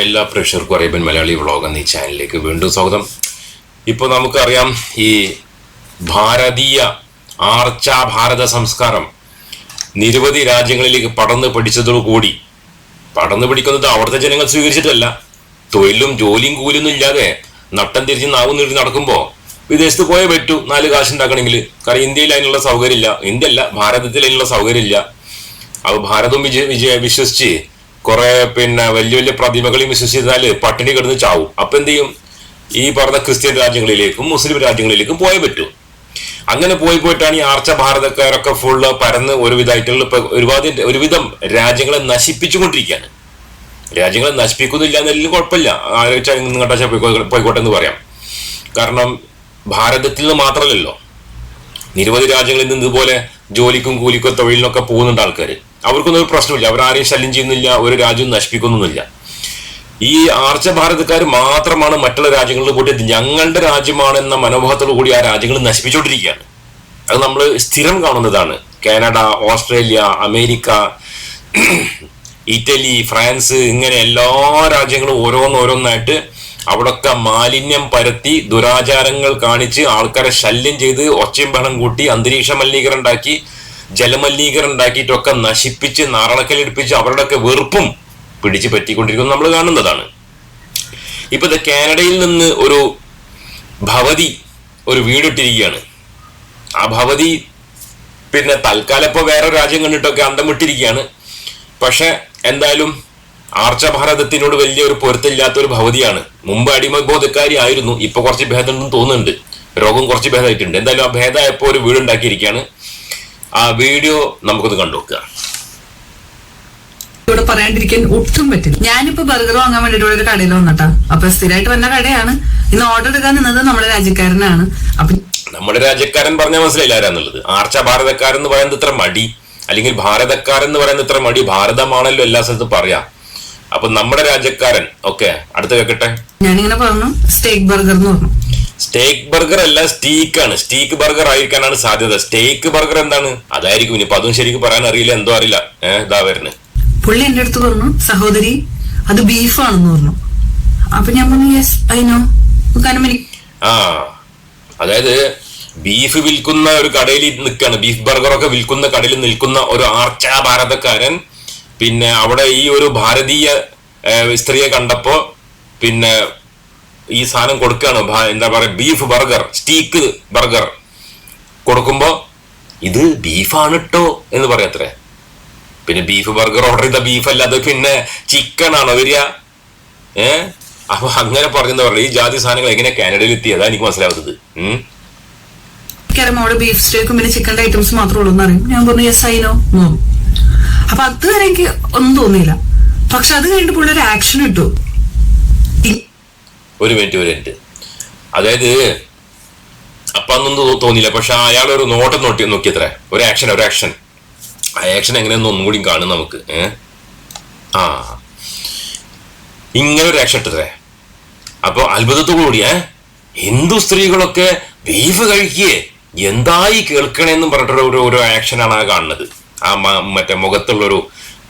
എല്ലാ പ്രേക്ഷകർക്കും Arabian Malayali vlog എന്ന ഈ ചാനലിലേക്ക് വീണ്ടും സ്വാഗതം. ഇപ്പോൾ നമുക്കറിയാം ഈ ഭാരതീയ ആർച്ചാ ഭാരത സംസ്കാരം നിരവധി രാജ്യങ്ങളിലേക്ക് പടർന്ന് പിടിച്ചതോടുകൂടി പടന്ന് പിടിക്കുന്നത് അവിടുത്തെ ജനങ്ങൾ സ്വീകരിച്ചിട്ടല്ല. തൊഴിലും ജോലിയും കൂലിയൊന്നും ഇല്ലാതെ നട്ടം തിരിച്ച് നാവും നീട്ടി നടക്കുമ്പോൾ വിദേശത്ത് പോയേ പറ്റൂ നാല് കാശ് ഉണ്ടാക്കണമെങ്കിൽ കാരണം ഇന്ത്യയിൽ അതിനുള്ള സൗകര്യമില്ല. ഇന്ത്യയല്ല ഭാരതത്തിൽ അതിനുള്ള സൗകര്യമില്ല. അപ്പൊ ഭാരതം വിജയ വിജയ വിശ്വസിച്ച് കുറെ പിന്നെ വലിയ വലിയ പ്രതിമകളെയും വിശ്വസിച്ചാൽ പട്ടിണി കിടന്ന് ചാവും. അപ്പൊ എന്ത് ചെയ്യും? ഈ പറഞ്ഞ ക്രിസ്ത്യൻ രാജ്യങ്ങളിലേക്കും മുസ്ലിം രാജ്യങ്ങളിലേക്കും പോയേ പറ്റൂ. അങ്ങനെ പോയി പോയിട്ടാണ് ഈ ആർച്ച ഭാരതക്കാരൊക്കെ ഫുള്ള് പരന്ന് ഒരുവിധമായിട്ടുള്ള ഇപ്പൊ ഒരുപാട് ഒരുവിധം രാജ്യങ്ങളെ നശിപ്പിച്ചുകൊണ്ടിരിക്കുകയാണ്. രാജ്യങ്ങളെ നശിപ്പിക്കുന്നില്ല എന്നല്ലും കുഴപ്പമില്ല. ആലോചിച്ചാൽ നിങ്ങളുടെ പോയിക്കോട്ടെ എന്ന് പറയാം. കാരണം ഭാരതത്തിൽ നിന്ന് മാത്രമല്ലല്ലോ. നിരവധി രാജ്യങ്ങളിൽ നിന്ന് ഇതുപോലെ ജോലിക്കും കൂലിക്കും തൊഴിലിനൊക്കെ പോകുന്നുണ്ട് ആൾക്കാർ അവർക്കൊന്നും ഒരു പ്രശ്നമില്ല. ആരെയും ശല്യം ചെയ്യുന്നില്ല ഒരു രാജ്യവും നശിപ്പിക്കുന്നൊന്നുമില്ല ഈ ആർച്ച ഭാരതക്കാർ മാത്രമാണ് മറ്റുള്ള രാജ്യങ്ങളിൽ പോയിട്ട് ഞങ്ങളുടെ രാജ്യമാണ് എന്ന മനോഭാവത്തോടു കൂടി ആ രാജ്യങ്ങൾ നശിപ്പിച്ചുകൊണ്ടിരിക്കുകയാണ്. അത് നമ്മൾ സ്ഥിരം കാണുന്നതാണ്. Canada Australia America Italy France ഇങ്ങനെ എല്ലാ രാജ്യങ്ങളും ഓരോന്നോരോന്നായിട്ട് അവിടൊക്കെ മാലിന്യം പരത്തി ദുരാചാരങ്ങൾ കാണിച്ച് ആൾക്കാരെ ശല്യം ചെയ്ത് ഒച്ചയും ബഹളം കൂട്ടി അന്തരീക്ഷ മലിനീകരണം ഉണ്ടാക്കി ജലമലിനീകരണം ഉണ്ടാക്കിയിട്ടൊക്കെ നശിപ്പിച്ച് നാറളക്കലെടുപ്പിച്ച് അവരുടെയൊക്കെ വെറുപ്പും പിടിച്ചു പറ്റിക്കൊണ്ടിരിക്കുന്നത് നമ്മൾ കാണുന്നതാണ്. ഇപ്പൊ കാനഡയിൽ നിന്ന് ഒരു ഭവതി ഒരു വീടിട്ടിരിക്കുകയാണ്. ആ ഭവതി പിന്നെ തൽക്കാലം ഇപ്പോൾ വേറെ രാജ്യം കണ്ടിട്ടൊക്കെ അന്തം വിട്ടിരിക്കുകയാണ് പക്ഷെ എന്തായാലും ആർച്ച ഭാരതത്തിനോട് വലിയൊരു പൊരുത്തമില്ലാത്ത ഒരു ഭവതിയാണ്. മുമ്പ് അടിമബോധക്കാരി ആയിരുന്നു ഇപ്പൊ കുറച്ച് ഭേദമുണ്ടെന്ന് തോന്നുന്നുണ്ട്. രോഗം കുറച്ച് ഭേദമായിട്ടുണ്ട്. എന്തായാലും ആ ഭേദമായപ്പോ ഒരു വീട് ഉണ്ടാക്കിയിരിക്കുകയാണ് ആ വീഡിയോ നമുക്കൊന്ന് കണ്ടുവെക്കുക ഇവിടെ പറയാണ്ടിരിക്കാൻ ഒട്ടും പറ്റില്ല. ഞാനിപ്പോ ബർഗർ വാങ്ങാൻ വേണ്ടിട്ട് ഇവിടെ ഒരു കടയിൽ വന്നിട്ടാ അപ്പൊ സ്ഥിരമായിട്ട് വന്ന കടയാണ്. ഇന്ന് ഓർഡർ എടുക്കാൻ നിന്നത് നമ്മുടെ രാജ്യക്കാരനാണ്. അപ്പൊ നമ്മുടെ രാജ്യക്കാരൻ പറഞ്ഞാൽ മനസ്സിലായില്ല ആരാന്നുള്ളത്. ആർച്ച ഭാരതക്കാരൻ എന്ന് പറയുന്നത് ഇത്ര മടി. അല്ലെങ്കിൽ ഭാരതക്കാരൻ എന്ന് പറയുന്നത് ഇത്ര മടി. ഭാരതമാണല്ലോ എല്ലാ സ്ഥലത്തും പറയാ. അപ്പൊ നമ്മുടെ രാജ്യക്കാരൻ ഓക്കെ അടുത്ത് കേൾക്കട്ടെ? ഞാനിങ്ങനെ പറഞ്ഞു സ്റ്റേക്ക് ബർഗർ എന്ന് പറഞ്ഞു. സ്റ്റേക്ക് ബർഗർ അല്ല സ്റ്റീക്ക് ആണ്. സ്റ്റീക്ക് ബർഗർ ആയിരിക്കാനാണ് സാധ്യത. സ്റ്റേക്ക് ബർഗർ എന്താണ്? അതായിരിക്കും. ഇനിയിപ്പൊ അതും ശരിക്കും പറയാൻ അറിയില്ല എന്തോ അറിയില്ല. ഏഹ് ഇതാ വരുന്നത്. പുള്ളി എന്റെ അടുത്ത് പറഞ്ഞു സഹോദരി അത് ബീഫാണെന്ന് പറഞ്ഞു. അപ്പൊ ഞാൻ പറഞ്ഞു യെസ് കാരണം എനിക്ക് ആ അതായത് ബീഫ് വിൽക്കുന്ന ഒരു കടയിൽ നിൽക്കുകയാണ് ബീഫ് ബർഗറൊക്കെ ഒക്കെ വിൽക്കുന്ന കടയിൽ നിൽക്കുന്ന ഒരു ആർച്ചാ ഭാരതക്കാരൻ. പിന്നെ അവിടെ ഈ ഒരു ഭാരതീയ സ്ത്രീയെ കണ്ടപ്പോ പിന്നെ ഈ സാധനം കൊടുക്കുകയാണ് എന്താ പറയുക ബീഫ് ബർഗർ സ്റ്റീക്ക് ബർഗർ കൊടുക്കുമ്പോൾ ഇത് ബീഫാണ് കേട്ടോ എന്ന് പറയത്രേ. പിന്നെ ബീഫ് ബർഗർ ഓർഡർ ചെയ്ത ബീഫ് അല്ലാതെ പിന്നെ ചിക്കൻ ആണോ വരിക? ഏ? അപ്പൊ അങ്ങനെ പറഞ്ഞെന്ന് പറഞ്ഞു ഈ ജാതി സാധനങ്ങൾ എങ്ങനെ കാനഡയിൽ എത്തി അതാ എനിക്ക് മനസ്സിലാവുന്നത്. മോൾ ബീഫ് സ്റ്റേക്കും പിന്നെ ചിക്കന്റെ ഐറ്റംസ് മാത്രമേ ഉള്ളൂ എന്ന് അറിയും. ഞാൻ പറഞ്ഞു യെസ് ഐ നോ അപ്പൊ അതുവരെ എനിക്ക് ഒന്നും തോന്നിയില്ല. പക്ഷെ അത് കഴിഞ്ഞിട്ട് പുള്ളി ഒരു ആക്ഷൻ ഇട്ടു. ഒരു മിനിറ്റ് ഒരു മിനിറ്റ് അതായത് അപ്പൊ അന്നൊന്നും തോന്നിയില്ല. പക്ഷെ അയാൾ ഒരു നോട്ടം നോട്ടി നോക്കിയത്രേ. ഒരു ആക്ഷൻ ഒരു ആക്ഷൻ ആ ആക്ഷൻ എങ്ങനെയെന്ന് ഒന്നും കൂടി കാണും നമുക്ക് ഏഹ് ആ. ഇങ്ങനെ ഒരു ആക്ഷൻ ഇട്ടത്രേ. അപ്പൊ അത്ഭുതത്തോടുകൂടി ഏഹ് ഹിന്ദു സ്ത്രീകളൊക്കെ ബീഫ് കഴിക്കേ. എന്തായി കേൾക്കണേന്നും പറഞ്ഞിട്ട് ഒരു ഒരു ആക്ഷനാണ് ആ കാണുന്നത്. ആ മറ്റേ മുഖത്തുള്ളൊരു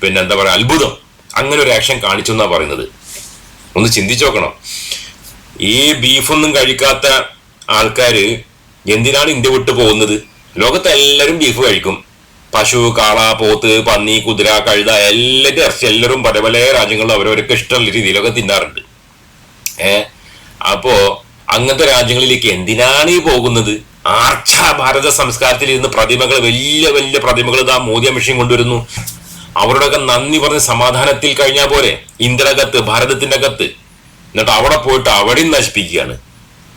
പിന്നെ എന്താ പറയാ അത്ഭുതം. അങ്ങനെ ഒരു ആക്ഷൻ കാണിച്ചു എന്നാ പറയുന്നത്. ഒന്ന് ചിന്തിച്ചു നോക്കണം. ഈ ബീഫൊന്നും കഴിക്കാത്ത ആൾക്കാര് എന്തിനാണ് ഇന്ത്യ വിട്ടു പോകുന്നത്? ലോകത്ത് എല്ലാവരും ബീഫ് കഴിക്കും. പശു കാള പോത്ത് പന്നി കുതിര കഴുത എല്ലാവരും ഇറച്ചി എല്ലാവരും പല പല രാജ്യങ്ങളിലും അവരവർക്ക് ഇഷ്ടമുള്ള രീതിയിലൊക്കെ തിന്നാറുണ്ട്. ഏ? അപ്പോ അങ്ങനത്തെ രാജ്യങ്ങളിലേക്ക് എന്തിനാണ് ഈ പോകുന്നത്? ആർച്ച ഭാരത സംസ്കാരത്തിൽ ഇരുന്ന് പ്രതിമകൾ വലിയ വലിയ പ്രതിമകൾ ഇതാ മോദി മെഷീൻ കൊണ്ടുവരുന്നു. അവരോടൊക്കെ നന്ദി പറഞ്ഞ് സമാധാനത്തിൽ കഴിഞ്ഞാൽ പോലെ ഇന്ത്യയുടെ അകത്ത് ഭാരതത്തിന്റെ അകത്ത്. എന്നിട്ട് അവിടെ പോയിട്ട് അവിടെയും നശിപ്പിക്കുകയാണ്.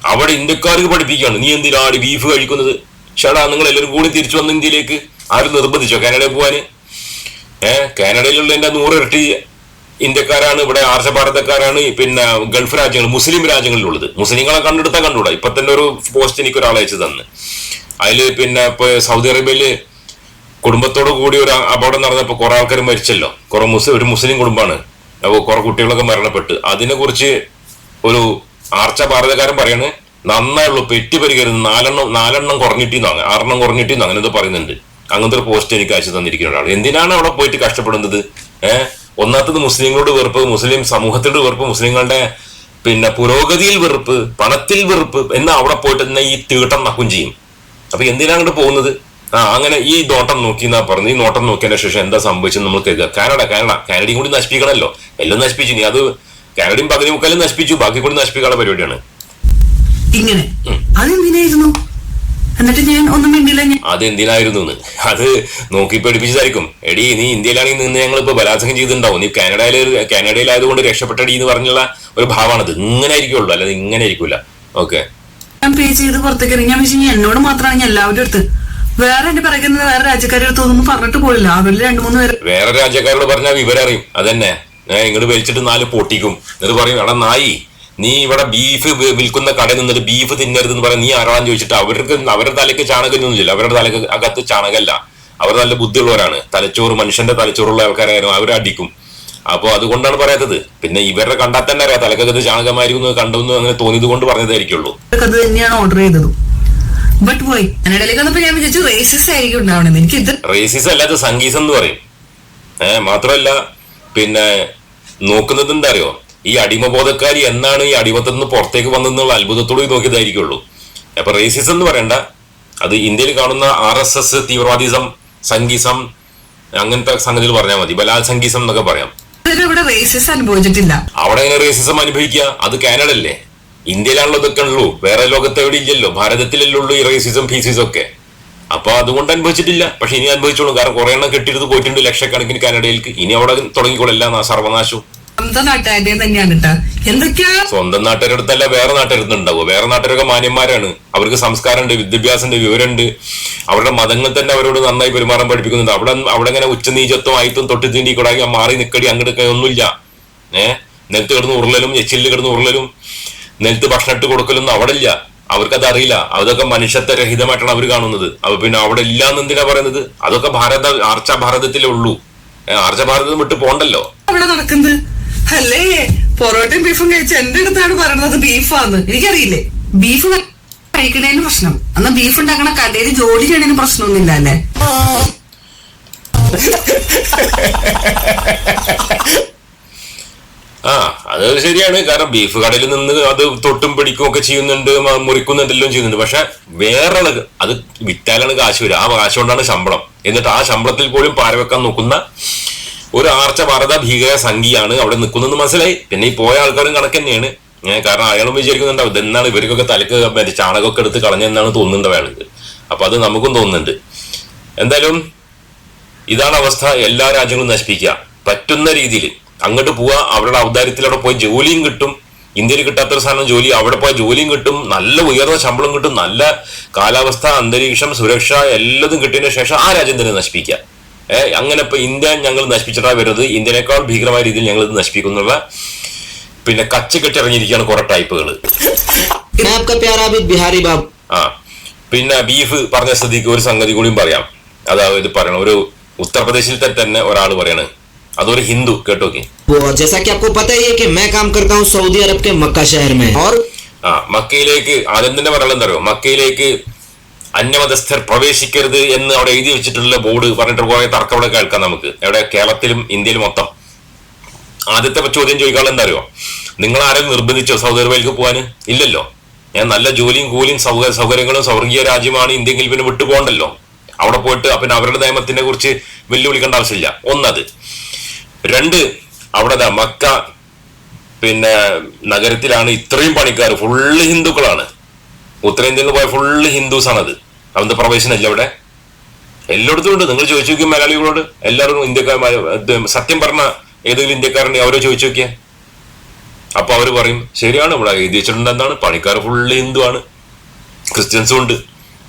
അവിടെ ഇന്ത്യക്കാർക്ക് പഠിപ്പിക്കുകയാണ്. നീ എന്തിനാണ് ബീഫ് കഴിക്കുന്നത്? ചേടാ നിങ്ങൾ എല്ലാവരും കൂടി തിരിച്ചു വന്ന ഇന്ത്യയിലേക്ക് ആരും നിർബന്ധിച്ചോ കാനഡയിൽ പോകാൻ ഏഹ് കാനഡയിലുള്ള എന്റെ നൂറ് ഇരട്ടി ഇന്ത്യക്കാരാണ് ഇവിടെ ആർഷ ഭാരതക്കാരാണ് പിന്നെ ഗൾഫ് രാജ്യങ്ങൾ മുസ്ലിം രാജ്യങ്ങളിലുള്ളത്. മുസ്ലിങ്ങളെ കണ്ടെടുത്താൽ കണ്ടുകൂടാ. ഇപ്പൊ തന്നെ ഒരു പോസ്റ്റ് എനിക്ക് ഒരാൾ അയച്ചു തന്ന്. അതിൽ പിന്നെ ഇപ്പൊ സൗദി അറേബ്യയിൽ കുടുംബത്തോട് കൂടി ഒരു അപകടം നടന്നപ്പോൾ കുറെ ആൾക്കാർ മരിച്ചല്ലോ. കുറെ മുസ്ലിം ഒരു മുസ്ലിം കുടുംബമാണ്. അപ്പോൾ കുറെ കുട്ടികളൊക്കെ മരണപ്പെട്ട്. അതിനെക്കുറിച്ച് ഒരു ആർച്ച ഭാരതക്കാരൻ പറയാണ് നന്നായുള്ളൂ പെറ്റി പരികരുത് നാലെണ്ണം നാലെണ്ണം കുറഞ്ഞിട്ടിന്നോ ആറെണ്ണം കുറഞ്ഞിട്ടിന്ന് അങ്ങനെ പറയുന്നുണ്ട്. അങ്ങനത്തെ ഒരു പോസ്റ്റ് എനിക്ക് അയച്ചു തന്നിരിക്കുന്ന ഒരാൾ എന്തിനാണ് അവിടെ പോയിട്ട് കഷ്ടപ്പെടുന്നത്? ഏഹ് ഒന്നാമത്തത് മുസ്ലിങ്ങളോട് വെറുപ്പ് മുസ്ലിം സമൂഹത്തോട് വെറുപ്പ് മുസ്ലിങ്ങളുടെ പിന്നെ പുരോഗതിയിൽ വെറുപ്പ് പണത്തിൽ വെറുപ്പ് എന്നാ അവിടെ പോയിട്ട് തന്നെ ഈ തീട്ടം നക്കും ചെയ്യും. അപ്പൊ എന്തിനാണ് അങ്ങോട്ട് പോകുന്നത്? ആ അങ്ങനെ ഈ നോട്ടം നോക്കി എന്നാ പറഞ്ഞു ഈ നോട്ടം നോക്കിയതിന് ശേഷം എന്താ സംഭവിച്ചത് നമ്മൾ കേൾക്കുക. Canada Canada. കാനഡയും കൂടി നശിപ്പിക്കണമല്ലോ എല്ലാം നശിപ്പിച്ചു. നീ അത് കാനഡയും പകുതി മുക്കാലും നശിപ്പിച്ചു. ബാക്കി കൂടി നശിപ്പിക്കാനുള്ള പരിപാടിയാണ്. ഇങ്ങനെ? അതെന്തിനായിരുന്നു? എന്നിട്ട് ഞാൻ ഒന്നും മിണ്ടില്ല അത് എന്തിനായിരുന്നു അത് നോക്കി പഠിപ്പിച്ചതായിരിക്കും എടി നീ ഇന്ത്യയിലാണെങ്കിൽ നിന്ന് ഞങ്ങൾ ഇപ്പൊ ബലാത്സംഗം ചെയ്തിട്ടുണ്ടാവും. നീ കാനഡയിൽ കാനഡയിലായതുകൊണ്ട് രക്ഷപ്പെട്ടടി എന്ന് പറഞ്ഞുള്ള ഒരു ഭാവമാണത്. ഇങ്ങനെ ആയിരിക്കുള്ളൂ അല്ലാതെ ഇങ്ങനെ ആയിരിക്കൂല ഓക്കെ. ഞാൻ പേ ചെയ്ത് പുറത്തേക്ക് ഇറങ്ങി. ഞാൻ പക്ഷേ എന്നോട് മാത്രമാണ് ഞാൻ എല്ലാവരുടെ അടുത്ത് വേറെ എന്റെ പറയുന്നത് വേറെ രാജ്യക്കാരുടെ അടുത്തൊന്നും പറഞ്ഞിട്ട് പോയില്ല അവരിൽ രണ്ടു മൂന്ന് പേര് വേറെ രാജ്യക്കാരോട് പറഞ്ഞാൽ വിവരറിയും. അതന്നെ. ഇങ്ങോട്ട് വലിച്ചിട്ട് നാല് പൊട്ടിക്കും. എന്നിട്ട് പറയും എടാ നായി നീ ഇവിടെ ബീഫ് വിൽക്കുന്ന കടയിൽ നിന്നിട്ട് ബീഫ് തിന്നരുതെന്ന് പറയാൻ നീ ആരാണെന്ന് ചോദിച്ചിട്ട് അവർക്ക് അവരുടെ തലയ്ക്ക് ചാണകമൊന്നുമില്ല അവരുടെ തലക്ക് അകത്ത് ചാണകല്ല. അവർ നല്ല ബുദ്ധിയുള്ളവരാണ്. തലച്ചോറ് മനുഷ്യന്റെ തലച്ചോറുള്ള ആൾക്കാരായിരുന്നു അവരെ അടിക്കും. അപ്പോൾ അതുകൊണ്ടാണ് പറയാത്തത്. പിന്നെ ഇവരുടെ കണ്ടാൽ തന്നെ അറിയാം തലക്കകത്ത് ചാണകമായിരിക്കും കണ്ടെന്ന് അങ്ങനെ തോന്നിയത് കൊണ്ട് പറഞ്ഞതായിരിക്കുള്ളൂ തന്നെയാണ് ഓർഡർ ചെയ്തതും. ബട്ട് പോയി കന്നഡയിലേക്ക് വന്നപ്പോ ഞാൻ വിചാരിച്ചു റേസിസ് ആയിരിക്കും ഉണ്ടാവണമെന്ന് എനിക്ക് ഇത് റേസിസ് അല്ലാത്ത സംഗീതം എന്ന് പറയും. ഏഹ് മാത്രമല്ല പിന്നെ നോക്കുന്നത് എന്താ അറിയോ ഈ അടിമബോധക്കാരി എന്നാണ് ഈ അടിമത്തിൽ നിന്ന് പുറത്തേക്ക് വന്നതെന്നുള്ള അത്ഭുതത്തോട് നോക്കിയതായിരിക്കുള്ളൂ. അപ്പൊ റേസിസം എന്ന് പറയണ്ട. അത് ഇന്ത്യയിൽ കാണുന്ന ആർ എസ് എസ് തീവ്രവാദിസം സംഗീസം അങ്ങനത്തെ സംഗതികൾ പറഞ്ഞാൽ മതി. ബലാൽ സംഗീസം എന്നൊക്കെ പറയാം. ഇവിടെ റേസിസ് അനുഭവിച്ചിട്ടില്ല. അവിടെ എങ്ങനെ റേസിസം അനുഭവിക്കുക? അത് കാനഡ അല്ലേ? ഇന്ത്യയിലാണല്ലോ ഇതൊക്കെ ഉള്ളൂ വേറെ ലോകത്ത് എവിടെ ഇല്ലല്ലോ. ഭാരതത്തിലല്ലേ ഉള്ളൂ ഈ റേസിസം ഫീസിസം ഒക്കെ. അപ്പൊ അതുകൊണ്ട് അനുഭവിച്ചിട്ടില്ല. പക്ഷെ ഇനി അനുഭവിച്ചോളൂ. കാരണം കുറെ എണ്ണം കെട്ടിയെടുത്ത് പോയിട്ടുണ്ട്. ലക്ഷക്കണക്കിന് കാനഡയിലേക്ക്. ഇനി അവിടെ തുടങ്ങിക്കോളല്ല സർവനാശവും. സ്വന്തം നാട്ടുകാരുടെ തന്നെയാണ് കേട്ടാ. എന്തൊക്കെയാ? സ്വന്തം നാട്ടുകാരുടെ അടുത്തല്ല വേറെ നാട്ടുകാരുടെ ഉണ്ടാവുക വേറെ നാട്ടുകാരൊക്കെ മാന്യന്മാരാണ്. അവർക്ക് സംസ്കാരമുണ്ട് വിദ്യാഭ്യാസമുണ്ട് വിവരമുണ്ട്. അവരുടെ മതങ്ങൾ തന്നെ അവരോട് നന്നായി പെരുമാറാൻ പഠിപ്പിക്കുന്നുണ്ട്. അവിടെ അവിടെ ഇങ്ങനെ ഉച്ചനീചത്വം ആയിട്ടും തൊട്ടി തീണ്ടി കൂടാ മാറി നിക്കടി അങ്ങോട്ട് ഒന്നുമില്ല. ഏഹ് നിലത്ത് കിടന്ന് ഉരുളലും എച്ചിൽ കിടന്ന് ഉരുളലും നിലത്ത് ഭക്ഷണം ഇട്ട് കൊടുക്കലൊന്നും അവിടെ ഇല്ല അവർക്കത് അറിയില്ല അതൊക്കെ മനുഷ്യത്വരഹിതമായിട്ടാണ് അവർ കാണുന്നത്. അപ്പൊ പിന്നെ അവിടെ ഇല്ല എന്ന് എന്തിനാ പറയുന്നത്? അതൊക്കെ ഭാരത ആർച്ച ഭാരതത്തിലേ ഉള്ളൂ. ആർച്ച ഭാരതം വിട്ട് പോണ്ടല്ലോ. അവിടെ നടക്കുന്നത്? അല്ലേ? പൊറോട്ടയും ബീഫും കഴിച്ച് എന്റെ അടുത്താണ് പറയുന്നത് ബീഫാന്ന് എനിക്കറിയില്ലേ? ബീഫ് കഴിക്കണേന് പ്രശ്നം. എന്നാ ബീഫ് ഉണ്ടാക്കണ കടയിൽ ജോലി ചെയ്യണേന് പ്രശ്നമൊന്നുമില്ല അല്ലേ? ആ അത് ശരിയാണ്. കാരണം ബീഫ് കടയിൽ നിന്ന് അത് തൊട്ടും പിടിക്കും ഒക്കെ ചെയ്യുന്നുണ്ട് മ- മുറിക്കുന്നുണ്ട് എല്ലാം ചെയ്യുന്നുണ്ട്. പക്ഷെ വേറെ അത് വിറ്റാലാണ് കാശ് വരിക. ആ കാശ് കൊണ്ടാണ് ശമ്പളം. എന്നിട്ട് ആ ശമ്പളത്തിൽ പോലും പാരവെക്കാൻ നോക്കുന്ന ഒരു ആർച്ച ഭാരത ഭീകര സംഖ്യയാണ് അവിടെ നിൽക്കുന്നത് മനസ്സിലായി. പിന്നെ ഈ പോയ ആൾക്കാരും കണക്ക് തന്നെയാണ്. കാരണം അയാളും വിചാരിക്കുന്നുണ്ടാവും ഇതെന്നാണ് ഇവർക്കൊക്കെ തലക്ക് മറ്റേ ചാണകമൊക്കെ എടുത്ത് കളഞ്ഞെന്നാണ് തോന്നുന്നുണ്ട് അയാൾക്ക് അപ്പൊ അത് നമുക്കും തോന്നുന്നുണ്ട്. എന്തായാലും ഇതാണ് അവസ്ഥ. എല്ലാ രാജ്യങ്ങളും നശിപ്പിക്കുക. പറ്റുന്ന രീതിയിൽ അങ്ങോട്ട് പോവുക അവരുടെ ഔദാര്യത്തിൽ അവിടെ പോയി ജോലിയും കിട്ടും. ഇന്ത്യയിൽ കിട്ടാത്തൊരു സാധനം ജോലി അവിടെ പോയി ജോലിയും കിട്ടും. നല്ല ഉയർന്ന ശമ്പളം കിട്ടും നല്ല കാലാവസ്ഥ അന്തരീക്ഷം സുരക്ഷ എല്ലാതും കിട്ടിയതിനു ശേഷം ആ രാജ്യം തന്നെ നശിപ്പിക്കുക. ഏഹ് അങ്ങനെ ഇപ്പൊ ഇന്ത്യ ഞങ്ങൾ നശിപ്പിച്ചിട്ടാ വരുന്നത്. ഇന്ത്യനേക്കാൾ ഭീകരമായ രീതിയിൽ ഞങ്ങൾ ഇത് നശിപ്പിക്കുന്നുള്ള പിന്നെ കച്ച കെട്ടിറങ്ങിയിരിക്കുകയാണ് കുറെ ടൈപ്പുകൾ ആ പിന്നെ ബീഫ് പറഞ്ഞ സ്ഥിതിക്ക് ഒരു സംഗതി കൂടിയും പറയാം. അതായത് പറയണം. ഒരു ഉത്തർപ്രദേശിൽ തന്നെ ഒരാൾ പറയണേ. അതൊരു ഹിന്ദു കേട്ടോക്കെ वो जैसा कि आपको पता ही है कि मैं काम करता हूँ सऊदी अरब के मक्का शहर में और ആ മക്കയിലേക്ക് ആദ്യം തന്നെ പറയാൻ എന്താ അറിയോ മക്കയിലേക്ക് അന്യമതസ്ഥർ പ്രവേശിക്കരുത് എന്ന് അവിടെ എഴുതി വെച്ചിട്ടുള്ള ബോർഡ് പറഞ്ഞിട്ട് കുറെ തർക്കം അവിടെ കേൾക്കാം നമുക്ക് എവിടെ കേരളത്തിലും ഇന്ത്യയിലും മൊത്തം ആദ്യത്തെ ചോദ്യം ചോദിക്കാനുള്ള എന്താ അറിയോ നിങ്ങൾ ആരും നിർബന്ധിച്ചോ സൗദി അറേബ്യയിലേക്ക് പോകാൻ ഇല്ലല്ലോ ഞാൻ നല്ല ജോലിയും കൂലിയും സൗക സൗകര്യങ്ങളും സ്വർഗീയ രാജ്യമാണ് ഇന്ത്യയിൽ പിന്നെ വിട്ടു പോകണ്ടല്ലോ അവിടെ പോയിട്ട് പിന്നെ അവരുടെ നിയമത്തിനെ കുറിച്ച് വെല്ലുവിളിക്കേണ്ട ആവശ്യമില്ല ഒന്നത് രണ്ട് അവിടെ മക്ക പിന്നെ നഗരത്തിലാണ് ഇത്രയും പണിക്കാർ ഫുള്ള് ഹിന്ദുക്കളാണ്. ഉത്തരേന്ത്യയിൽ പോയ ഫുള്ള് ഹിന്ദുസ് ആണത് അവന്റെ പ്രവേശനമല്ല അവിടെ? എല്ലായിടത്തും ഉണ്ട്. നിങ്ങൾ ചോദിച്ചു നോക്കിയ മലയാളികളോട്. എല്ലാവരും ഇന്ത്യക്കാർ സത്യം പറഞ്ഞ ഏതെങ്കിലും ഇന്ത്യക്കാരനെ അവരോ ചോദിച്ചു നോക്കിയാൽ അപ്പൊ അവർ പറയും ശരിയാണ് ഇവിടെ എഴുതി വെച്ചിട്ടുണ്ട് എന്താണ്? പണിക്കാർ ഫുള്ള് ഹിന്ദു ആണ് ക്രിസ്ത്യൻസും ഉണ്ട്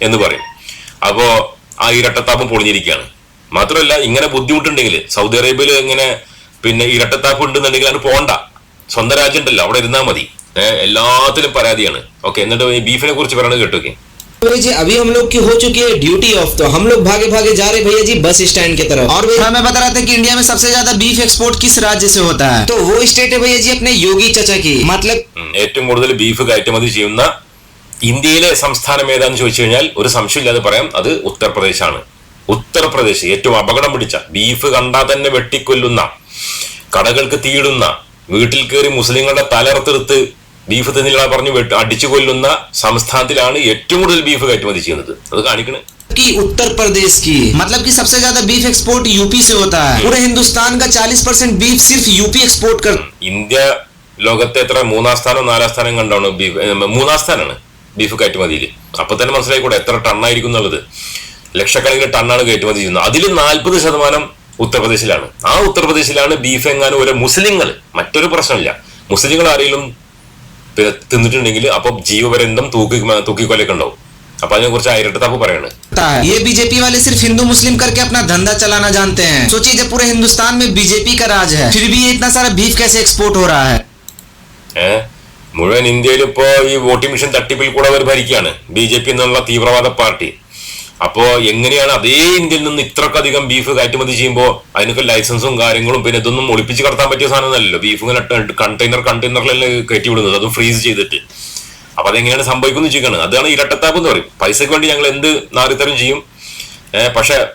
എന്ന് പറയും. അപ്പോ ആ ഇരട്ടത്താപ്പും പൊളിഞ്ഞിരിക്കുകയാണ്. മാത്രമല്ല ഇങ്ങനെ ബുദ്ധിമുട്ടുണ്ടെങ്കിൽ സൗദി അറേബ്യയിൽ ഇങ്ങനെ പിന്നെ ഇരട്ടത്താപ്പ് ഉണ്ടെന്നുണ്ടെങ്കിൽ അത് പോണ്ട സ്വന്തം രാജ്യം ഉണ്ടല്ലോ അവിടെ ഇരുന്നാൽ മതി ഏഹ് എല്ലാത്തിലും പരാതിയാണ് ഓക്കെ എന്നിട്ട് ഈ ബീഫിനെ കുറിച്ച് പറയണത് കേട്ടോക്കെ भैया जी अभी हम लोग की हो चुकी है ड्यूटी ऑफ तो हम लोग भागे भागे जा रहे भैया जी बस स्टैंड की तरफ और भैया हाँ मैं बता रहा था कि इंडिया में सबसे ज्यादा बीफ एक्सपोर्ट किस राज्य से होता है तो वो स्टेट है भैया जी अपने योगी चाचा की मतलब ഉം, ഏറ്റവും കൂടുതൽ ബീഫ് കയറ്റുമതി ചെയ്യുന്ന ഇന്ത്യയിലെ സംസ്ഥാനം ഏതാന്ന് ചോദിച്ചു കഴിഞ്ഞാൽ ഒരു സംശയമില്ലാതെ പറയാം അത് ഉത്തർപ്രദേശാണ് ഉത്തർപ്രദേശ് ഏറ്റവും അപകടം പിടിച്ച ബീഫ് കണ്ടാൽ തന്നെ വെട്ടിക്കൊല്ലുന്ന കടകൾക്ക് തീയിടുന്ന വീട്ടിൽ കയറി മുസ്ലിങ്ങളുടെ തലർത്തെടുത്ത് ബീഫ് തിന്നില്ല പറഞ്ഞ് വെട്ട്- അടിച്ചു കൊല്ലുന്ന സംസ്ഥാനത്തിലാണ് ഏറ്റവും കൂടുതൽ ബീഫ് കയറ്റുമതി ചെയ്യുന്നത് അത് കാണിക്കണേ कि उत्तर प्रदेश की मतलब कि सबसे ज्यादा बीफ एक्सपोर्ट यूपी से होता है पूरे हिंदुस्तान का 40 परसेंट बीफ सिर्फ यूपी एक्सपोर्ट कर ഇന്ത്യ ലോകത്തെ എത്ര മൂന്നാം സ്ഥാനം നാലാം സ്ഥാനം കണ്ടാണ് ബീഫ് ഏ, മൂന്നാം സ്ഥാനമാണ് ബീഫ് കയറ്റുമതിയിൽ അപ്പൊ തന്നെ മനസ്സിലായിക്കൂടെ എത്ര ടണ്ണായിരിക്കും എന്നുള്ളത് ലക്ഷക്കണക്കിന് ടണ്ണാണ് കയറ്റുമതി ചെയ്യുന്നത് അതിൽ നാൽപ്പത് ശതമാനം ഉത്തർപ്രദേശിലാണ് ആ ഉത്തർപ്രദേശിലാണ് ബീഫ് എങ്ങാനും ഒരു മുസ്ലിങ്ങൾ മറ്റൊരു പ്രശ്നമില്ല മുസ്ലിങ്ങൾ ആരെങ്കിലും പിന്നെ തിന്നിട്ടുണ്ടെങ്കിൽ അപ്പൊ ജീവപര്യന്തം തൂക്കി തൂക്കിക്കൊലൊക്കെ ഉണ്ടാവും അപ്പൊ അതിനെ കുറിച്ച് ആയിരട്ടത്താപ്പ് പറയാണ് होता है ये बीजेपी वाले सिर्फ हिंदू मुस्लिम करके अपना धंधा चलाना जानते हैं सोचिए जब पूरे हिंदुस्तान में बीजेपी का राज है फिर भी ये इतना सारा बीफ कैसे एक्सपोर्ट हो रहा है ഏഹ് മുഴുവൻ ഇന്ത്യയിൽ ഇപ്പോ ഈ വോട്ടിംഗ് മെഷീൻ തട്ടിപ്പിൽ കൂടെ അവർ ഭരിക്കുകയാണ് ബി ജെ പി എന്നുള്ള തീവ്രവാദ പാർട്ടി അപ്പോ എങ്ങനെയാണ് അതേ ഇന്ത്യയിൽ നിന്ന് ഇത്രക്കധികം ബീഫ് കയറ്റുമതി ചെയ്യുമ്പോൾ അതിനൊക്കെ ലൈസൻസും കാര്യങ്ങളും പിന്നെ ഇതൊന്നും ഒളിപ്പിച്ച് കടത്താൻ പറ്റിയ സാധനമല്ലല്ലോ ബീഫ് ഇങ്ങനെ കണ്ടെയ്നർ കണ്ടെയ്നറിലല്ലേ കയറ്റി വിടുന്നത്. അതും ഫ്രീസ് ചെയ്തിട്ട്. അപ്പൊ അതെങ്ങനെയാണ് സംഭവിക്കുന്നത് ചോദിക്കുകയാണ്. അതാണ് ഇരട്ടത്താപ്പ് എന്ന് പറയും. പൈസക്ക് വേണ്ടി ഞങ്ങൾ എന്ത് നാരിത്തരം ചെയ്യും? പക്ഷെ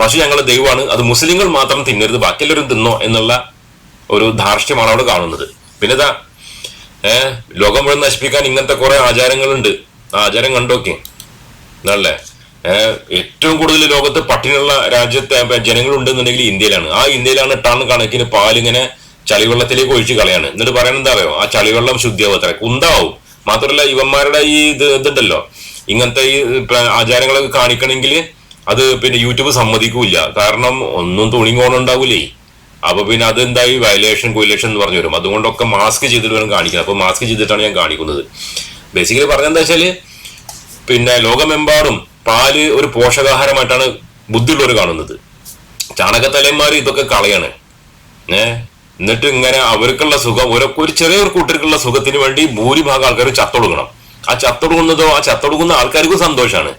പശു ഞങ്ങളുടെ ദൈവമാണ്. അത് മുസ്ലിങ്ങൾ മാത്രം തിന്നരുത്. ബാക്കിയെല്ലാവരും തിന്നോ എന്നുള്ള ഒരു ധാർഷ്ട്യമാണ് അവിടെ കാണുന്നത്. പിന്നെ ഇതാ ഏഹ് ലോകം മുഴുവൻ നശിപ്പിക്കാൻ ഇങ്ങനത്തെ കുറെ ആചാരങ്ങളുണ്ട്. ആ ആചാരം കണ്ടോക്കെ ഏഹ് ഏറ്റവും കൂടുതൽ ലോകത്ത് പട്ടിണിയുള്ള രാജ്യത്തെ ജനങ്ങളുണ്ടെന്നുണ്ടെങ്കിൽ ഇന്ത്യയിലാണ്. ആ ഇന്ത്യയിലാണ് ടൺ കണക്കിന് പാലിങ്ങനെ ചളിവെള്ളത്തിലേക്ക് ഒഴിച്ച് കളയാണ്. എന്നിട്ട് പറയാൻ എന്താ പറയുക ആ ചളിവെള്ളം ശുദ്ധിയാവും അത്ര. കുന്താവും. മാത്രമല്ല ഇവന്മാരുടെ ഈ ഇത് ഇതുണ്ടല്ലോ. ഇങ്ങനത്തെ ഈ ആചാരങ്ങളൊക്കെ കാണിക്കണമെങ്കിൽ അത് പിന്നെ യൂട്യൂബ് സമ്മതിക്കൂല കാരണം ഒന്നും തുണിങ്ങോണുണ്ടാവൂലേ അപ്പൊ പിന്നെ അതെന്തായി? വയലേഷൻ കൊയിലേഷൻ എന്ന് പറഞ്ഞു വരും. അതുകൊണ്ടൊക്കെ മാസ്ക് ചെയ്തിട്ട് വേണം കാണിക്കുന്നത് അപ്പൊ മാസ്ക് ചെയ്തിട്ടാണ് ഞാൻ കാണിക്കുന്നത്. ബേസിക്കലി പറഞ്ഞെന്താ വെച്ചാൽ പിന്നെ ലോകമെമ്പാടും പാൽ ഒരു പോഷകാഹാരമായിട്ടാണ് ബുദ്ധിയുള്ളവർ കാണുന്നത്. ചാണകത്തലന്മാർ ഇതൊക്കെ കളയാണ്. ഏ? എന്നിട്ട് ഇങ്ങനെ അവർക്കുള്ള സുഖം ഒരു ഒരു ചെറിയ ഒരു കൂട്ടർക്കുള്ള സുഖത്തിന് വേണ്ടി ഭൂരിഭാഗം ആൾക്കാർ ചത്തൊടുക്കണം ആ ചത്തൊടുക്കുന്നതോ ആ ചത്തൊടുക്കുന്ന ആൾക്കാർക്കും സന്തോഷമാണ്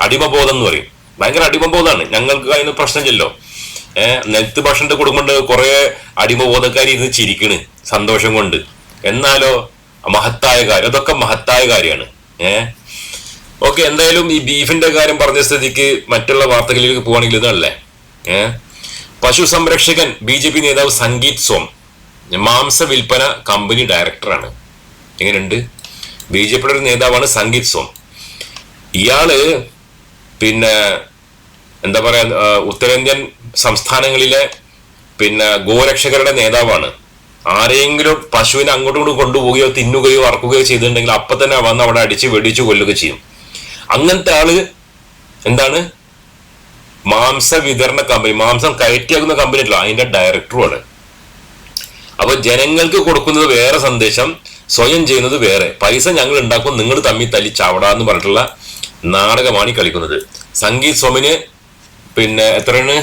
അടിമബോധം എന്ന് പറയും. ഭയങ്കര അടിമബോധമാണ്. ഞങ്ങൾക്ക് അതിന് പ്രശ്നമില്ലല്ലോ. ഏഹ് നെൽത്ത് ഭക്ഷണത്തെ കൊടുക്കുമ്പോൾ കുറെ അടിമബോധക്കാരി ഇരുന്ന് ചിരിക്കണ് സന്തോഷം കൊണ്ട്. എന്നാലോ മഹത്തായ കാര്യം അതൊക്കെ മഹത്തായ കാര്യമാണ്. ഏഹ് ഓക്കെ എന്തായാലും ഈ ബീഫിന്റെ കാര്യം പറഞ്ഞ സ്ഥിതിക്ക് മറ്റുള്ള വാർത്തകളിലേക്ക് പോവാണെങ്കിൽ ഇതല്ലേ പശു സംരക്ഷകൻ ബി ജെ പി നേതാവ് സംഗീത് സോം മാംസ വിൽപ്പന കമ്പനി ഡയറക്ടറാണ്. എങ്ങനെയുണ്ട്? ബി ജെ പിയുടെ ഒരു നേതാവാണ് സംഗീത് സോം. ഇയാൾ പിന്നെ എന്താ പറയാ ഉത്തരേന്ത്യൻ സംസ്ഥാനങ്ങളിലെ പിന്നെ ഗോരക്ഷകരുടെ നേതാവാണ്. ആരെങ്കിലും പശുവിനെ അങ്ങോട്ടും ഇങ്ങോട്ടും കൊണ്ടുപോവുകയോ തിന്നുകയോ അറക്കുകയോ ചെയ്തിട്ടുണ്ടെങ്കിൽ അപ്പൊ തന്നെ വന്ന് അവിടെ അടിച്ച് വെടിച്ച് കൊല്ലുകയോ ചെയ്യും. അങ്ങനത്തെ ആൾ എന്താണ്? മാംസ വിതരണ കമ്പനി മാംസം കയറ്റിയാക്കുന്ന കമ്പനി അല്ല അതിന്റെ ഡയറക്ടറുമാണ് അപ്പൊ ജനങ്ങൾക്ക് കൊടുക്കുന്നത് വേറെ സന്ദേശം സ്വയം ചെയ്യുന്നത് വേറെ. പൈസ ഞങ്ങൾ ഉണ്ടാക്കും നിങ്ങൾ തമ്മിൽ തല്ലി ചാവടാന്ന് പറഞ്ഞിട്ടുള്ള നാടകമാണ് ഈ കളിക്കുന്നത്. സംഗീത് സോമിന് പിന്നെ എത്രയാണ്?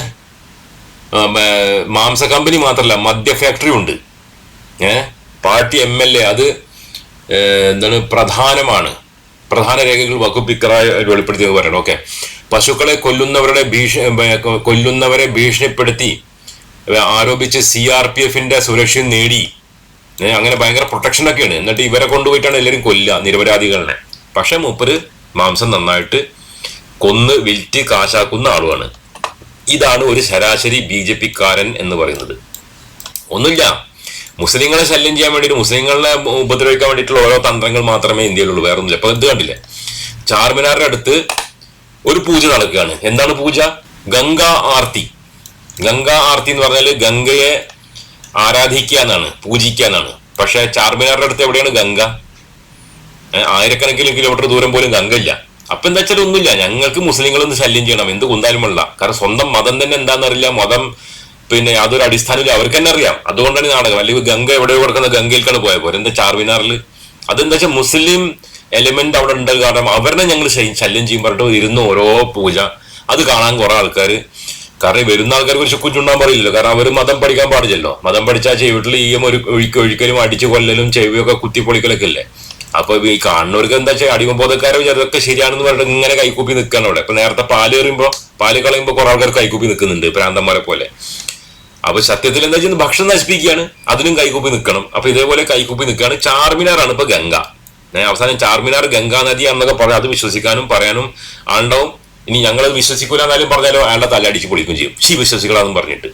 മാംസ കമ്പനി മാത്രമല്ല മദ്യ ഫാക്ടറി ഉണ്ട്. ഏഹ് പാർട്ടി എം എൽ എ അത് എന്താണ് പ്രധാനമാണ്. പ്രധാന രേഖകൾ വകുപ്പിക്കറായി വെളിപ്പെടുത്തി എന്ന് പറയണം. ഓക്കെ പശുക്കളെ കൊല്ലുന്നവരുടെ ഭീഷണി കൊല്ലുന്നവരെ ഭീഷണിപ്പെടുത്തി ആരോപിച്ച് സി ആർ പി എഫിന്റെ സുരക്ഷയും നേടി. അങ്ങനെ ഭയങ്കര പ്രൊട്ടക്ഷൻ ഒക്കെയാണ്. എന്നിട്ട് ഇവരെ കൊണ്ടുപോയിട്ടാണ് എല്ലാവരും കൊല്ലുക നിരപരാധികളെ. പക്ഷെ മൂപ്പര് മാംസം നന്നായിട്ട് കൊന്ന് വിൽറ്റ് കാശാക്കുന്ന ആളുമാണ് ഇതാണ് ഒരു ശരാശരി ബി ജെ പിക്കാരൻ എന്ന് പറയുന്നത്. ഒന്നുമില്ല. മുസ്ലിങ്ങളെ ശല്യം ചെയ്യാൻ വേണ്ടിയിട്ട് മുസ്ലിങ്ങളെ ഉപദ്രവിക്കാൻ വേണ്ടിയിട്ടുള്ള ഓരോ തന്ത്രങ്ങൾ മാത്രമേ ഇന്ത്യയിലുള്ളൂ. വേറെ ഒന്നുമില്ല അപ്പൊ ഇത് കണ്ടില്ലേ? ചാർമിനാറിന്റെ അടുത്ത് ഒരു പൂജ നടക്കുകയാണ്. എന്താണ് പൂജ? ഗംഗ ആർത്തി. ഗംഗ ആർത്തി എന്ന് പറഞ്ഞാൽ ഗംഗയെ ആരാധിക്കുക എന്നാണ് പൂജിക്കുക എന്നാണ്. പക്ഷെ ചാർമിനാറിന്റെ അടുത്ത് എവിടെയാണ് ഗംഗ? ആയിരക്കണക്കിന് കിലോമീറ്റർ ദൂരം പോലും ഗംഗ ഇല്ല. അപ്പൊ എന്താ വെച്ചാൽ ഒന്നുമില്ല. ഞങ്ങൾക്ക് മുസ്ലിങ്ങളൊന്ന് ശല്യം ചെയ്യണം. എന്ത് കുന്താലും ഉള്ള കാരണം സ്വന്തം മതം തന്നെ എന്താണെന്നറിയില്ല. മതം പിന്നെ യാതൊരു അടിസ്ഥാനമില്ല. അവർക്ക് തന്നെ അറിയാം. അതുകൊണ്ടാണ് നാടകം. അല്ലെങ്കിൽ ഗംഗ എവിടെയോ കിടക്കുന്ന ഗംഗയിൽക്കാണ് പോയ പോലെ എന്താ ചാർമിനാറിൽ അതെന്താ വെച്ചാൽ മുസ്ലിം എലിമെന്റ് അവിടെ ഉണ്ട്. കാരണം അവരെ ഞങ്ങൾ ശല്യം ചെയ്യും പറഞ്ഞിട്ട് ഇരുന്ന് ഓരോ പൂജ. അത് കാണാൻ കുറെ ആൾക്കാർ കാരണം വരുന്ന ആൾക്കാർക്ക് ഒരു കുഞ്ഞുണ്ടാൻ പറയില്ലല്ലോ. കാരണം അവർ മതം പഠിക്കാൻ പാടില്ലല്ലോ. മതം പഠിച്ചാൽ ചെവിട്ടിൽ ഈയം ഒരു ഒഴുക്ക് ഒഴിക്കലും അടിച്ചു കൊല്ലലും ചെവിയൊക്കെ കുത്തിപ്പൊളിക്കലൊക്കെ ഇല്ലേ അപ്പൊ ഈ കാണുന്നവർക്ക് എന്താ വെച്ചാൽ അടിമബോധക്കാരെ ഇതൊക്കെ ശരിയാണെന്ന് പറഞ്ഞിട്ട് ഇങ്ങനെ കൈക്കൂപ്പി നിൽക്കണം അവിടെ. ഇപ്പൊ നേരത്തെ പാൽ എറിയുമ്പോൾ പാൽ കളയുമ്പോ കുറെ ആൾക്കാർ കൈക്കൂപ്പി നിൽക്കുന്നുണ്ട് പ്രാന്തന്മാരെ പോലെ. അപ്പൊ സത്യത്തിൽ എന്താ ചെയ്യുന്നത്? ഭക്ഷണം നശിപ്പിക്കുകയാണ്. അതിനും കൈകൂപ്പി നിൽക്കണം. അപ്പൊ ഇതേപോലെ കൈകൂപ്പി നിൽക്കുകയാണ്. ചാർമിനാറാണ് ഇപ്പൊ ഗംഗ. ഞാൻ അവസാനം ചാർമിനാർ ഗംഗാ നദിയാണെന്നൊക്കെ പറയാം അത് വിശ്വസിക്കാനും പറയാനും ആണ്ടാവും ഇനി ഞങ്ങൾ വിശ്വസിക്കൂല എന്നാലും പറഞ്ഞാലോ അയാളുടെ തല അടിച്ച് പൊളിക്കും ചെയ്യും. ശി വിശ്വസിക്കലാന്നും പറഞ്ഞിട്ട്.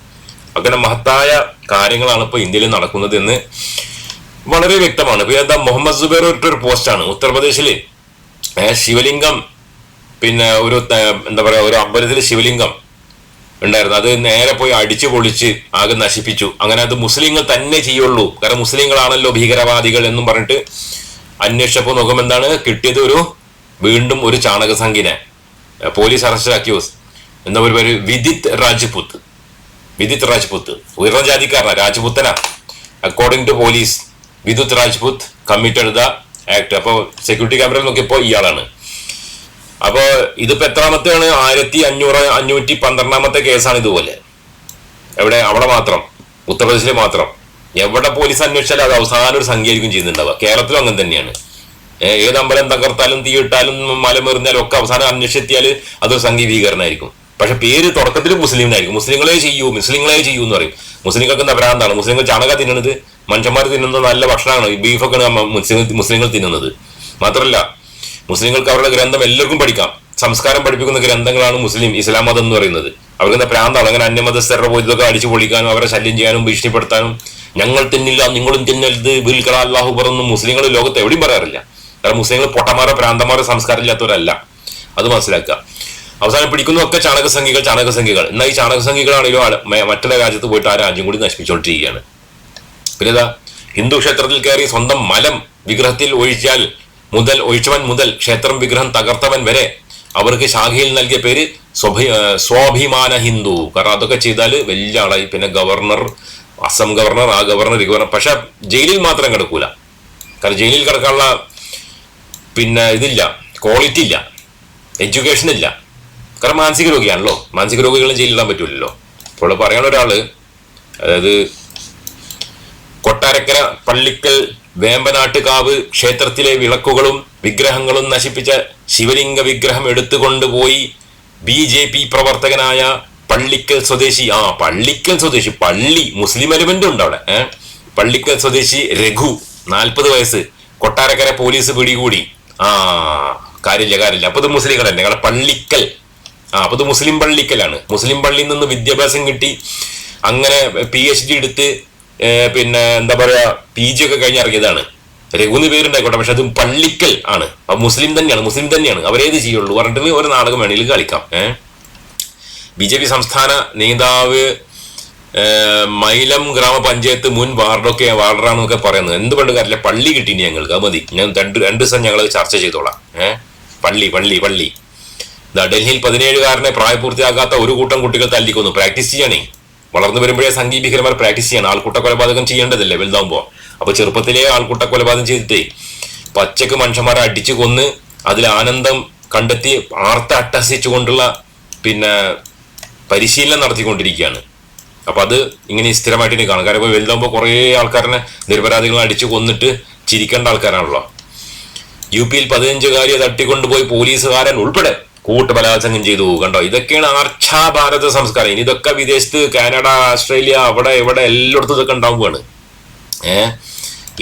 അങ്ങനെ മഹത്തായ കാര്യങ്ങളാണ് ഇപ്പൊ ഇന്ത്യയിൽ നടക്കുന്നത് എന്ന് വളരെ വ്യക്തമാണ്. ഇപ്പൊ എന്താ മുഹമ്മദ് സുബൈർ ഒരു പോസ്റ്റാണ് ഉത്തർപ്രദേശിൽ ശിവലിംഗം പിന്നെ ഒരു എന്താ പറയാ ഒരു അമ്പലത്തിലെ ശിവലിംഗം ഉണ്ടായിരുന്നു. അത് നേരെ പോയി അടിച്ചു പൊളിച്ച് ആകെ നശിപ്പിച്ചു. അങ്ങനെ അത് മുസ്ലിങ്ങൾ തന്നെ ചെയ്യുള്ളൂ. കാരണം മുസ്ലിങ്ങളാണല്ലോ ഭീകരവാദികൾ എന്നും പറഞ്ഞിട്ട് അന്വേഷിച്ചപ്പോൾ നോക്കുമ്പോൾ എന്താണ്? കിട്ടിയത് ഒരു വീണ്ടും ഒരു ചാണക സംഖ്യനെ പോലീസ് അറസ്റ്റിലാക്കിയ എന്ന ഒരു പേര്? വിദിത് രാജ്പുത്ത് വിദിത് രാജ്പുത്ത് ഉയർന്ന ജാതിക്കാരനാ രാജ്പുത്തനാ according to police Vidut Rajput committed the act അപ്പോൾ സെക്യൂരിറ്റി ക്യാമറയിൽ നോക്കിയപ്പോൾ ഇയാളാണ്. അപ്പോ ഇതിപ്പോ എത്രാമത്തെയാണ്? ആയിരത്തി അഞ്ഞൂറ് അഞ്ഞൂറ്റി പന്ത്രണ്ടാമത്തെ കേസാണ് ഇതുപോലെ. എവിടെ? അവിടെ മാത്രം. ഉത്തർപ്രദേശിൽ മാത്രം. എവിടെ പോലീസ് അന്വേഷിച്ചാലും അത് അവസാനം ഒരു സംഖ്യ ആയിരിക്കും ചെയ്യുന്നുണ്ടാവുക. കേരളത്തിലും അങ്ങനെ തന്നെയാണ്. ഏത് അമ്പലം തകർത്താലും തീയിട്ടാലും മലമെറിഞ്ഞാലും ഒക്കെ അവസാനം അന്വേഷിച്ചെത്തിയാൽ അതൊരു ഭീകരനായിരിക്കും പക്ഷെ പേര് തുടക്കത്തിൽ മുസ്ലിമിനായിരിക്കും. മുസ്ലിങ്ങളെ ചെയ്യൂ മുസ്ലിങ്ങളെ ചെയ്യൂ എന്ന് പറയും. മുസ്ലിങ്ങൾക്ക് ഭ്രാന്താണ്? മുസ്ലിങ്ങൾ ചാണക തിന്നുന്നത്? മനുഷ്യന്മാർ തിന്നുന്നത് നല്ല ഭക്ഷണമാണ്. ബീഫൊക്കെയാണ് മുസ്ലിം മുസ്ലിങ്ങൾ തിന്നുന്നത്. മാത്രമല്ല മുസ്ലിങ്ങൾക്ക് അവരുടെ ഗ്രന്ഥം എല്ലാവർക്കും പഠിക്കാം. സംസ്കാരം പഠിപ്പിക്കുന്ന ഗ്രന്ഥങ്ങളാണ് മുസ്ലിം ഇസ്ലാം മതം എന്ന് പറയുന്നത്. അവർക്ക് എന്താ പ്രാന്താണ് അങ്ങനെ അന്യമതസ്ഥരുടെ പോയി ഇതൊക്കെ അടിച്ചു പൊളിക്കാനും അവരെ ശല്യം ചെയ്യാനും ഭീഷണിപ്പെടുത്താനും ഞങ്ങൾ തിന്നില്ല നിങ്ങളും തിന്നരുത് വിൽക്കള അള്ളാഹു പറഞ്ഞു മുസ്ലിങ്ങൾ ലോകത്ത് എവിടെയും പറയാറില്ല. കാരണം മുസ്ലിങ്ങൾ പൊട്ടമാരോ പ്രാന്തമാരോ സംസ്കാരം ഇല്ലാത്തവരല്ല അത് മനസ്സിലാക്കുക. അവസാനം പിടിക്കുന്നതൊക്കെ ചാണകസംഖ്യകൾ ചാണകസംഖ്യകൾ. എന്നാൽ ഈ ചാണകസംഖ്യകളാണെങ്കിലും മറ്റുള്ള രാജ്യത്ത് പോയിട്ട് ആ രാജ്യം കൂടി നശിപ്പിച്ചുകൊണ്ടിരിക്കുകയാണ്. പിന്നെ ഹിന്ദു ക്ഷേത്രത്തിൽ കയറി സ്വന്തം മലം വിഗ്രഹത്തിൽ ഒഴിച്ചാൽ മുതൽ ഒഴിച്ചവൻ മുതൽ ക്ഷേത്രം വിഗ്രഹം തകർത്തവൻ വരെ അവർക്ക് ശാഖയിൽ നൽകിയ പേര് സ്വഭി സ്വാഭിമാന ഹിന്ദു. കാരണം അതൊക്കെ ചെയ്താൽ വലിയ ആളായി. പിന്നെ ഗവർണർ അസം ഗവർണർ ആ ഗവർണർ ഈ ഗവർണർ. പക്ഷെ ജയിലിൽ മാത്രം കിടക്കൂല. കാരണം ജയിലിൽ കിടക്കാനുള്ള പിന്നെ ഇതില്ല ക്വാളിറ്റി ഇല്ല എഡ്യൂക്കേഷൻ ഇല്ല. കാരണം മാനസിക രോഗിയാണല്ലോ. മാനസിക രോഗികളും ജയിലിടാൻ പറ്റൂലല്ലോ. അപ്പോൾ പറയാനുള്ള ഒരാൾ അതായത് കൊട്ടാരക്കര പള്ളിക്കൽ വേമ്പനാട്ടുകാവ് ക്ഷേത്രത്തിലെ വിളക്കുകളും വിഗ്രഹങ്ങളും നശിപ്പിച്ച ശിവലിംഗ വിഗ്രഹം എടുത്തുകൊണ്ടുപോയി ബി ജെ പി പ്രവർത്തകനായ പള്ളിക്കൽ സ്വദേശി ആ പള്ളിക്കൽ സ്വദേശി പള്ളി മുസ്ലിം എലിമെന്റ് ഉണ്ട് അവിടെ പള്ളിക്കൽ സ്വദേശി രഘു നാൽപ്പത് വയസ്സ് കൊട്ടാരക്കര പോലീസ് പിടികൂടി. ആ കാര്യമില്ല കാര്യമില്ല. അപ്പൊ ഇത് തന്നെ കാരണം പള്ളിക്കൽ. ആ അപ്പൊ ഇത് മുസ്ലിം പള്ളിക്കലാണ്. മുസ്ലിം പള്ളിയിൽ നിന്ന് വിദ്യാഭ്യാസം കിട്ടി. അങ്ങനെ പി എച്ച് ഡി എടുത്ത് പിന്നെ എന്താ പറയാ പി ജി ഒക്കെ കഴിഞ്ഞ് ഇറങ്ങിയതാണ്. രഘുന്ന് പേരുണ്ടായിക്കോട്ടെ പക്ഷെ അത് പള്ളിക്കൽ ആണ്. അപ്പൊ മുസ്ലിം തന്നെയാണ് മുസ്ലിം തന്നെയാണ്. അവരേത് ചെയ്യുള്ളൂ പറഞ്ഞിട്ട് ഒരു നാടകം വേണമെങ്കിൽ കളിക്കാം. ഏഹ് ബി ജെ പി സംസ്ഥാന നേതാവ് മൈലം ഗ്രാമപഞ്ചായത്ത് മുൻ വാർഡൊക്കെ വാർഡറാണെന്നൊക്കെ പറയുന്നത് എന്ത് പണ്ട് കാര്യമില്ല പള്ളി കിട്ടി ഞങ്ങൾക്ക് അത് മതി. ഞാൻ രണ്ട് രണ്ട് ദിവസം ഞങ്ങൾ ചർച്ച ചെയ്തോളാം. ഏഹ് പള്ളി പള്ളി പള്ളി. ഡൽഹിയിൽ പതിനേഴുകാരനെ പ്രായപൂർത്തിയാകാത്ത ഒരു കൂട്ടം കുട്ടികൾ തല്ലിക്കൊന്നു. പ്രാക്ടീസ് ചെയ്യണേ വളർന്നു വരുമ്പോഴേ സംഘീയ ഭീകരമാർ പ്രാക്ടീസ് ചെയ്യണം. ആൾക്കൂട്ട കൊലപാതകം ചെയ്യേണ്ടതല്ലേ വലുതാവുമ്പോ അപ്പൊ ചെറുപ്പത്തിലേ ആൾക്കൂട്ട കൊലപാതകം ചെയ്തിട്ടേ പച്ചക്ക് മനുഷ്യന്മാരെ അടിച്ചു കൊന്ന് അതിൽ ആനന്ദം കണ്ടെത്തി ആർത്ത അട്ടഹസിച്ചുകൊണ്ടുള്ള പിന്നെ പരിശീലനം നടത്തിക്കൊണ്ടിരിക്കുകയാണ്. അപ്പൊ അത് ഇങ്ങനെ സ്ഥിരമായിട്ട് കാണും. കാരണം ഇപ്പൊ വലുതാകുമ്പോൾ കുറേ ആൾക്കാരനെ നിരപരാധികളെ അടിച്ചു കൊന്നിട്ട് ചിരിക്കേണ്ട ആൾക്കാരാണല്ലോ. യു പിയിൽ പതിനഞ്ചുകാരിയെ തട്ടിക്കൊണ്ടുപോയി പോലീസുകാരൻ ഉൾപ്പെടെ കൂട്ടുബലാത്സംഗം ചെയ്തു കണ്ടോ? ഇതൊക്കെയാണ് ആർച്ചാ ഭാരത സംസ്കാരം. ഇനി ഇതൊക്കെ വിദേശത്ത് കാനഡ ഓസ്ട്രേലിയ അവിടെ ഇവിടെ എല്ലായിടത്തും ഇതൊക്കെ ഉണ്ടാവുകയാണ്. ഏഹ്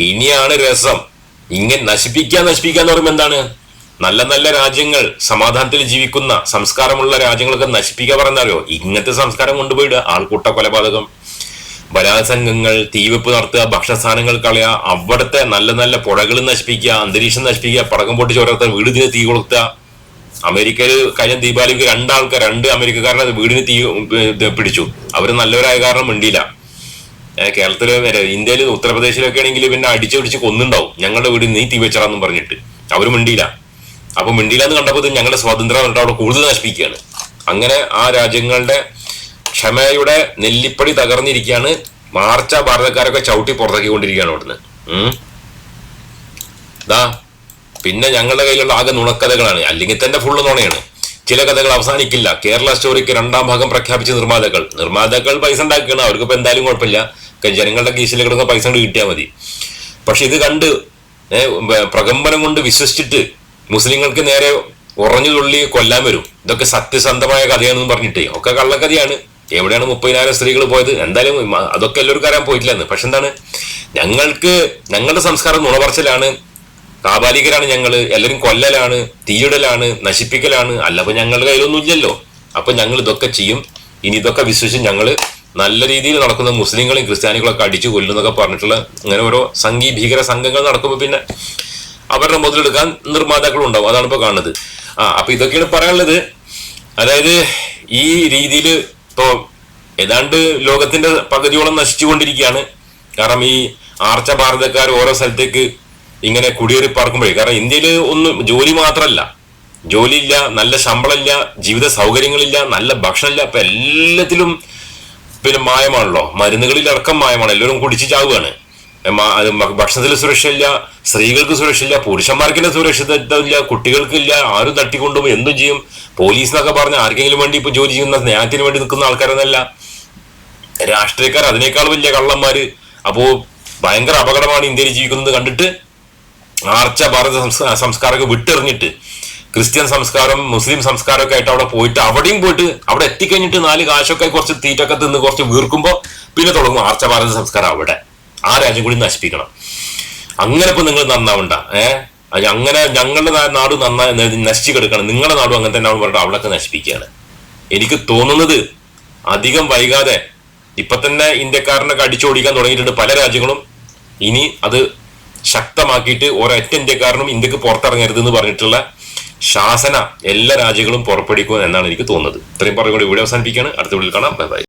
ഇനിയാണ് രസം. ഇങ്ങനെ നശിപ്പിക്കാൻ നശിപ്പിക്കാന്ന് പറയുമ്പോൾ എന്താണ്? നല്ല നല്ല രാജ്യങ്ങൾ സമാധാനത്തിൽ ജീവിക്കുന്ന സംസ്കാരമുള്ള രാജ്യങ്ങളൊക്കെ നശിപ്പിക്കുക പറഞ്ഞാലോ ഇങ്ങനത്തെ സംസ്കാരം കൊണ്ടുപോയിടുക. ആൾക്കൂട്ട കൊലപാതകം ബലാത്സംഗങ്ങൾ തീവെപ്പ് നടത്തുക ഭക്ഷണസാധനങ്ങൾ കളയുക അവിടുത്തെ നല്ല നല്ല പുഴകൾ നശിപ്പിക്കുക അന്തരീക്ഷം നശിപ്പിക്കുക പടക്കം പൊട്ടിച്ച് ഓരോരുത്തർ വീട് തീ കൊളുത്തുക അമേരിക്കയിൽ കഴിഞ്ഞ ദീപാവലിക്ക് രണ്ടാൾക്കാർ രണ്ട് അമേരിക്കക്കാരനെ വീടിന് തീ പിടിച്ചു. അവർ നല്ലവരായ കാരണം മിണ്ടിയില്ല. കേരളത്തിൽ വരെ ഇന്ത്യയിൽ ഉത്തർപ്രദേശിലൊക്കെ ആണെങ്കിൽ പിന്നെ അടിച്ചു പിടിച്ച് കൊന്നുണ്ടാവും. ഞങ്ങളുടെ വീട് നീ തീ വെച്ചറാന്നും പറഞ്ഞിട്ട്. അവർ മിണ്ടിയില്ല. അപ്പൊ മിണ്ടിയില്ല എന്ന് കണ്ടപ്പോൾ ഞങ്ങളുടെ സ്വാതന്ത്ര്യം പറഞ്ഞിട്ട് അവിടെ കൂടുതൽ നശിപ്പിക്കുകയാണ്. അങ്ങനെ ആ രാജ്യങ്ങളുടെ ക്ഷമയുടെ നെല്ലിപ്പടി തകർന്നിരിക്കുകയാണ്. മാർച്ച ഭാരതക്കാരൊക്കെ ചവിട്ടി പുറത്താക്കിക്കൊണ്ടിരിക്കുകയാണ് അവിടുന്ന്. ഉം? ദാ പിന്നെ ഞങ്ങളുടെ കയ്യിലുള്ള ആകെ നുണക്കഥകളാണ്. അല്ലെങ്കിൽ തന്നെ ഫുള്ള് നുണയാണ്. ചില കഥകൾ അവസാനിക്കില്ല. കേരള സ്റ്റോറിക്ക് രണ്ടാം ഭാഗം പ്രഖ്യാപിച്ച നിർമ്മാതാക്കൾ. നിർമ്മാതാക്കൾ പൈസ ഉണ്ടാക്കുകയാണ്. അവർക്ക് ഇപ്പൊ എന്തായാലും കുഴപ്പമില്ല. ജനങ്ങളുടെ കീശിൽ കിടക്കുന്ന പൈസ കൊണ്ട് കിട്ടിയാൽ മതി. പക്ഷെ ഇത് കണ്ട് പ്രകമ്പനം കൊണ്ട് വിശ്വസിച്ചിട്ട് മുസ്ലിങ്ങൾക്ക് നേരെ ഉറഞ്ഞു തുള്ളി കൊല്ലാൻ വരും. ഇതൊക്കെ സത്യസന്ധമായ കഥയാണെന്ന് പറഞ്ഞിട്ട്. ഒക്കെ കള്ളക്കഥയാണ്. എവിടെയാണ് മുപ്പതിനായിരം സ്ത്രീകൾ പോയത്? എന്തായാലും അതൊക്കെ എല്ലാവർക്കും അറിയാൻ പോയിട്ടില്ലെന്ന്. പക്ഷെ എന്താണ്? ഞങ്ങൾക്ക് ഞങ്ങളുടെ സംസ്കാരം നുണപറച്ചിലാണ്. കാബാലികരാണ് ഞങ്ങൾ എല്ലാവരും കൊല്ലലാണ് തീയിടലാണ് നശിപ്പിക്കലാണ്. അല്ലപ്പോൾ ഞങ്ങളുടെ കയ്യിലൊന്നും ഇല്ലല്ലോ അപ്പൊ ഞങ്ങൾ ഇതൊക്കെ ചെയ്യും. ഇനി ഇതൊക്കെ വിശ്വസിച്ച് ഞങ്ങൾ നല്ല രീതിയിൽ നടക്കുന്ന മുസ്ലിങ്ങളെയും ക്രിസ്ത്യാനികളൊക്കെ അടിച്ചു കൊല്ലുന്നൊക്കെ പറഞ്ഞിട്ടുള്ള അങ്ങനെ ഓരോ സംഘീ ഭീകര സംഘങ്ങൾ നടക്കുമ്പോൾ പിന്നെ അവരുടെ മുതലെടുക്കാൻ നിർമ്മാതാക്കളും ഉണ്ടാവും. അതാണ് ഇപ്പൊ കാണുന്നത്. ആ അപ്പൊ ഇതൊക്കെയാണ് പറയാനുള്ളത്. അതായത് ഈ രീതിയിൽ ഇപ്പോ ഏതാണ്ട് ലോകത്തിന്റെ പകുതിയോളം നശിച്ചുകൊണ്ടിരിക്കുകയാണ്. കാരണം ഈ ആർച്ച ഭാരതക്കാർ ഓരോ സ്ഥലത്തേക്ക് ഇങ്ങനെ കുടിയേറി പാർക്കുമ്പോഴേ. കാരണം ഇന്ത്യയിൽ ഒന്നും ജോലി മാത്രമല്ല ജോലിയില്ല നല്ല ശമ്പളമില്ല ജീവിത സൗകര്യങ്ങളില്ല നല്ല ഭക്ഷണമില്ല. അപ്പൊ എല്ലാത്തിലും പിന്നെ മായമാണല്ലോ. മരുന്നുകളിൽ അടക്കം മായമാണ്. എല്ലാവരും കുടിച്ച് ചാവുകയാണ്. ഭക്ഷണത്തിൽ സുരക്ഷയില്ല സ്ത്രീകൾക്ക് സുരക്ഷയില്ല പുരുഷന്മാർക്ക് സുരക്ഷിതത്വമില്ല കുട്ടികൾക്കില്ല ആരും തട്ടിക്കൊണ്ടുപോകും എന്തും ചെയ്യും. പോലീസ് എന്നൊക്കെ പറഞ്ഞ ആർക്കെങ്കിലും വേണ്ടി ഇപ്പൊ ജോലി ചെയ്യുന്ന സ്നേഹത്തിന് വേണ്ടി നിൽക്കുന്ന ആൾക്കാരെന്നല്ല. രാഷ്ട്രീയക്കാർ അതിനേക്കാൾ വലിയ കള്ളന്മാര്. അപ്പോ ഭയങ്കര അപകടമാണ് ഇന്ത്യയിൽ ജീവിക്കുന്നത് കണ്ടിട്ട്. ആർച്ച ഭാരത സംസ്കാ- സംസ്കാരമൊക്കെ വിട്ടെറിഞ്ഞിട്ട് ക്രിസ്ത്യൻ സംസ്കാരം മുസ്ലിം സംസ്കാരമൊക്കെ ആയിട്ട് അവിടെ പോയിട്ട് അവിടെയും പോയിട്ട് അവിടെ എത്തിക്കഴിഞ്ഞിട്ട് നാല് കാശൊക്കെ കുറച്ച് തീറ്റൊക്കെ തിന്ന് കുറച്ച് വീർക്കുമ്പോൾ പിന്നെ തുടങ്ങും ആർച്ച ഭാരത സംസ്കാരം അവിടെ. ആ രാജ്യം കൂടി നശിപ്പിക്കണം. അങ്ങനെ ഇപ്പൊ നിങ്ങൾ നന്നാവണ്ട ഏഹ് അങ്ങനെ ഞങ്ങളുടെ നാട് നന്നായി നശിച്ചു കിടക്കണം. നിങ്ങളുടെ നാടും അങ്ങനെ തന്നെ പറഞ്ഞിട്ട് അവിടെയൊക്കെ നശിപ്പിക്കുകയാണ്. എനിക്ക് തോന്നുന്നത് അധികം വൈകാതെ ഇപ്പൊ തന്നെ ഇന്ത്യക്കാരനൊക്കെ അടിച്ചോടിക്കാൻ തുടങ്ങിയിട്ടുണ്ട് പല രാജ്യങ്ങളും. ഇനി അത് ശക്തമാക്കിയിട്ട് ഒരൊറ്റ ഇന്ത്യക്കാരനും ഇന്ത്യയ്ക്ക് പുറത്തിറങ്ങരുത് എന്ന് പറഞ്ഞിട്ടുള്ള ശാസന എല്ലാ രാജ്യങ്ങളും പുറപ്പെടുവിക്കും എന്നാണ് എനിക്ക് തോന്നുന്നത്. ഇത്രയും പറഞ്ഞുകൊണ്ട് ഇവിടെ അവസാനിപ്പിക്കുകയാണ്. അടുത്ത വീട്ടിൽ കാണാം. Bye bye.